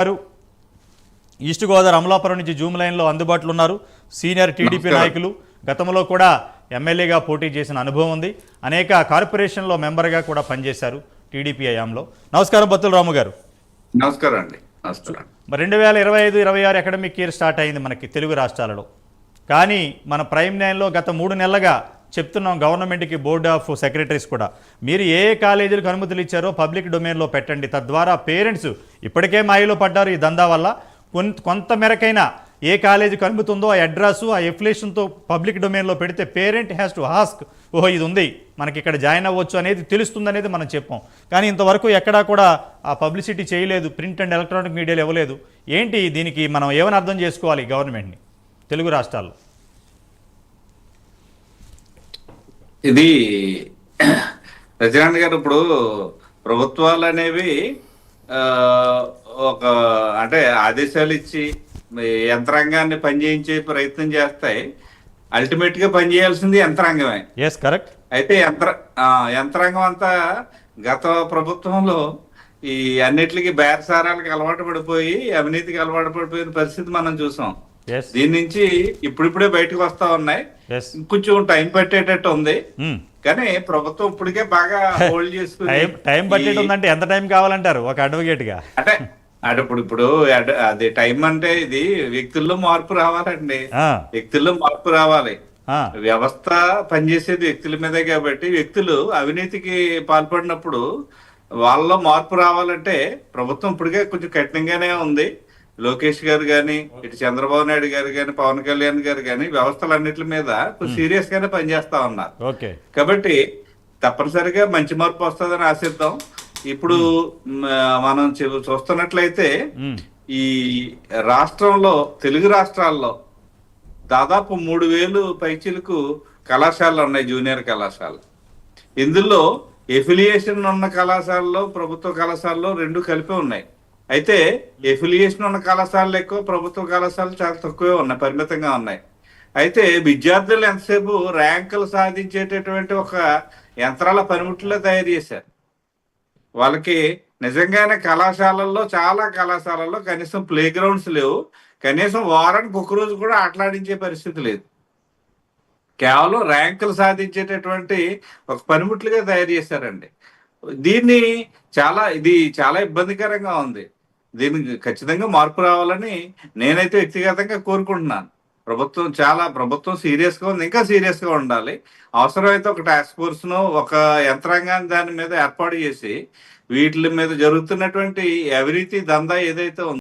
గారు ఈస్ట్ గోదావరి అమలాపురం నుంచి జూమ్ లైన్లో అందుబాటులో ఉన్నారు. సీనియర్ టీడీపీ. నాయకులు గతంలో కూడా ఎమ్మెల్యేగా పోటీ చేసిన అనుభవం ఉంది. అనేక కార్పొరేషన్లో మెంబర్గా కూడా పనిచేశారు టీడీపీ హయాంలో. నమస్కారం బత్తుల రాము గారు. నమస్కారం అండి. రెండు వేల ఇరవై ఐదు ఇరవై ఆరు అకాడమిక్ ఇయర్ స్టార్ట్ అయింది మనకి తెలుగు రాష్ట్రాలలో. కానీ మన ప్రైమ్ నైన్లో గత మూడు నెలలుగా చెప్తున్నాం గవర్నమెంట్కి బోర్డ్ ఆఫ్ సెక్రటరీస్ కూడా. మీరు ఏ కాలేజీలకు అనుమతులు ఇచ్చారో పబ్లిక్ డొమైన్లో పెట్టండి. తద్వారా పేరెంట్స్ ఇప్పటికే మాయలో పడ్డారు ఈ దందా వల్ల. కొంత కొంత మేరకైనా ఏ కాలేజీకి అనుమతి ఉందో ఆ అడ్రస్ ఆ ఎఫ్లేషన్తో పబ్లిక్ డొమైన్లో పెడితే పేరెంట్ హ్యాస్ టు ఆస్క్ ఓహో ఇది ఉంది. మనకి ఇక్కడ జాయిన్ అవ్వచ్చు అనేది తెలుస్తుంది అనేది మనం చెప్పాం. కానీ ఇంతవరకు ఎక్కడా కూడా ఆ పబ్లిసిటీ చేయలేదు. ప్రింట్ అండ్ ఎలక్ట్రానిక్ మీడియాలు ఇవ్వలేదు. ఏంటి దీనికి మనం ఏమని అర్థం చేసుకోవాలి గవర్నమెంట్ని? తెలుగు రాష్ట్రాల్లో. ఇది రజనాథ్ గారు ఇప్పుడు ప్రభుత్వాలు అనేవి ఆ, ఒక అంటే ఆదేశాలు ఇచ్చి యంత్రాంగాన్ని పనిచేయించే ప్రయత్నం చేస్తాయి. అల్టిమేట్గా పనిచేయాల్సింది యంత్రాంగమే. ఎస్ కరెక్ట్ అయితే యంత్ర యంత్రాంగం అంతా గత ప్రభుత్వంలో ఈ అన్నిటికీ బేరసారాలకు అలవాటు పడిపోయి అవినీతికి అలవాటు పడిపోయిన పరిస్థితి మనం చూసాం. దీని నుంచి ఇప్పుడిప్పుడే బయటకు వస్తా ఉన్నాయి. ఇంకొంచెం టైం పట్టేటట్టు ఉంది. కానీ ప్రభుత్వం ఇప్పటికే బాగా హోల్డ్ చేసుకుని టైం టైం బడ్జెట్ ఈ- ఉందంటే ఎంత టైం కావాలంటారు? ఒక అడ్వకేట్గా అంటే అంటే ఇప్పుడు ఇప్పుడు అది టైం అంటే ఇది వ్యక్తుల్లో మార్పు రావాలండి. వ్యక్తుల్లో మార్పు రావాలి. వ్యవస్థ పనిచేసేది వ్యక్తుల మీదే కాబట్టి వ్యక్తులు అవినీతికి పాల్పడినప్పుడు వాళ్ళలో మార్పు రావాలంటే ప్రభుత్వం ఇప్పటికే కొంచెం కఠినంగానే ఉంది. లోకేష్ గారు కానీ ఇటు చంద్రబాబు నాయుడు గారు కానీ పవన్ కళ్యాణ్ గారు కానీ వ్యవస్థలన్నిటి మీద సీరియస్ గానే పనిచేస్తా ఉన్నారు. కాబట్టి తప్పనిసరిగా మంచి మార్పు వస్తుందని ఆశిద్దాం. ఇప్పుడు మనం చూస్తున్నట్లయితే ఈ రాష్ట్రంలో తెలుగు రాష్ట్రాల్లో దాదాపు మూడు వేలు పైచీలకు కళాశాలలు ఉన్నాయి జూనియర్ కళాశాలలు. ఇందులో ఎఫిలియేషన్ ఉన్న కళాశాలలో ప్రభుత్వ కళాశాలలో రెండు కలిపి ఉన్నాయి. అయితే ఎఫిలియేషన్ ఉన్న కళాశాలలు ఎక్కువ ప్రభుత్వ కళాశాలలు చాలా తక్కువే ఉన్నాయి పరిమితంగా ఉన్నాయి. అయితే విద్యార్థులు ఎంతసేపు ర్యాంకులు సాధించేటటువంటి ఒక యంత్రాల పనిముట్లే తయారు చేశారు. వాళ్ళకి నిజంగానే కళాశాలల్లో చాలా కళాశాలల్లో కనీసం ప్లే గ్రౌండ్స్ లేవు. కనీసం వారానికి ఒక రోజు కూడా ఆటలాడించే పరిస్థితి లేదు. కేవలం ర్యాంకులు సాధించేటటువంటి ఒక పనిముట్లుగా తయారు చేశారండి. దీన్ని చాలా ఇది చాలా ఇబ్బందికరంగా ఉంది. దీనికి ఖచ్చితంగా మార్పు రావాలని నేనైతే వ్యక్తిగతంగా కోరుకుంటున్నాను. ప్రభుత్వం చాలా ప్రభుత్వం సీరియస్గా ఉంది ఇంకా సీరియస్గా ఉండాలి. అవసరమైతే ఒక టాస్క్ ఫోర్స్ను ఒక యంత్రాంగాన్ని దాని మీద ఏర్పాటు చేసి వీటి మీద జరుగుతున్నటువంటి అవినీతి దందా ఏదైతే ఉందో